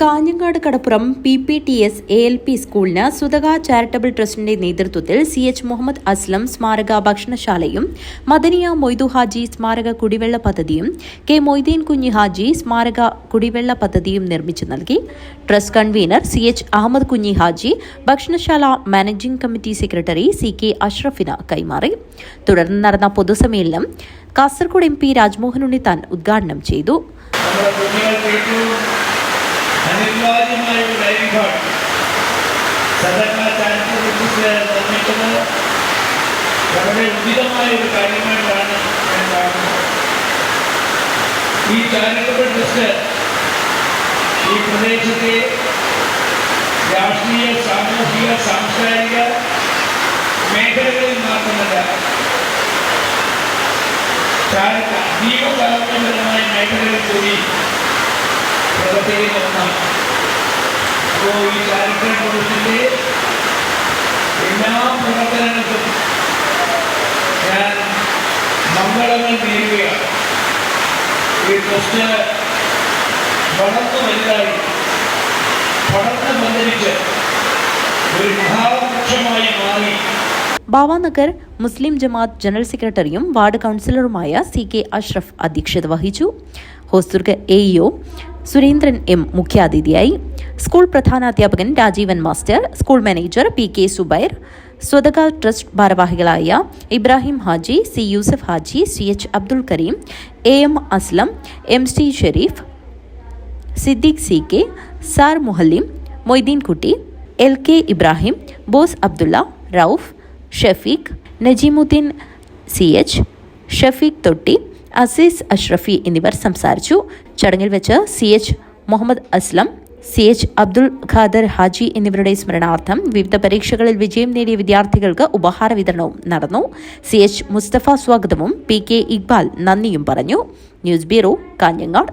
Kanhangad Kadappuram P P T S A L P സ്കൂളിന് സുതക charitable ട്രസ്റ്റിന്റെ നേതൃത്വത്തിൽ C H Muhammad Aslam സ്മാരക ഭക്ഷണശാലയും മദനിയ മൊയ്തു ഹാജി സ്മാരക കുടിവെള്ള പദ്ധതിയും കെ മൊയ്തീൻ കുഞ്ഞി ഹാജി സ്മാരക കുടിവെള്ള പദ്ധതിയും നിർമ്മിച്ചു നൽകി. Trust convener C H Ahmed Kunhi Haji ഭക്ഷണശാല managing committee secretary C K അഷ്റഫിന് കൈമാറി. തുടർന്ന് നടന്ന പൊതുസമ്മേളനം കാസർഗോഡ് എം പി രാജ്മോഹൻ ഉണ്ണിത്താൻ ഉദ്ഘാടനം ചെയ്തു. ഒരു ലൈഫാണ് സദർണ ചാരിറ്റബിൾ ട്രസ്റ്റ് നിർമ്മിക്കുന്നത് വളരെ ഉചിതമായ ഒരു കാര്യമായിട്ടാണ് ഞാൻ കാണുന്നത് ഈ ചാരിറ്റബിൾ ട്രസ്റ്റ് ഈ പ്രദേശത്തെ രാഷ്ട്രീയ സാമൂഹിക സാംസ്കാരിക മേഖലകളിൽ മാത്രമല്ല ചാരിത്ര ജീവകാരുണ്യപരമായ മേഖലകളിൽ കൂടി അപ്പോൾ ഈ ചാരിറ്റബിൾ ട്രസ്റ്റിന്റെ എല്ലാ പ്രവർത്തനങ്ങൾക്കും ഞാൻ മംഗളങ്ങൾ നേരുകയാണ് ഈ ട്രസ്റ്റ് വളർന്നു വലുതായി പടർന്ന് പന്തലിച്ച് ഒരു മഹാവൃക്ഷമായി മാറി ബാവാനഗർ മുസ്ലിം ജമാഅത്ത് ജനറൽ സെക്രട്ടറിയും വാർഡ് കൗൺസിലറുമായ സി കെ അഷ്റഫ് അധ്യക്ഷത വഹിച്ചു. Hosdurg A EO Surendran M മുഖ്യാതിഥിയായി. School പ്രധാനാധ്യാപകൻ Rajeevan master school manager P K Zubair Swathaka trust ഭാരവാഹികളായ Ibrahim Haji C Yusuf Haji C H Abdul Kareem A M Aslam M C Sharif Siddique C K sir Muallim Moideen Kutty L K Ibrahim Bose Abdulla Rauf Shafeeq Najeemuddin C H Shafeeq Thotti Azeez Ashrafi എന്നിവർ സംസാരിച്ചു. ചടങ്ങിൽ വെച്ച് C H Muhammad Aslam C H Abdul Khader Haji എന്നിവരുടെ സ്മരണാർത്ഥം വിവിധ പരീക്ഷകളിൽ വിജയം നേടിയ വിദ്യാർത്ഥികൾക്ക് ഉപഹാര വിതരണവും നടന്നു. സി എച്ച് മുസ്തഫ സ്വാഗതവും പി കെ ഇക്ബാൽ നന്ദിയും പറഞ്ഞു. News bureau Kanhangad.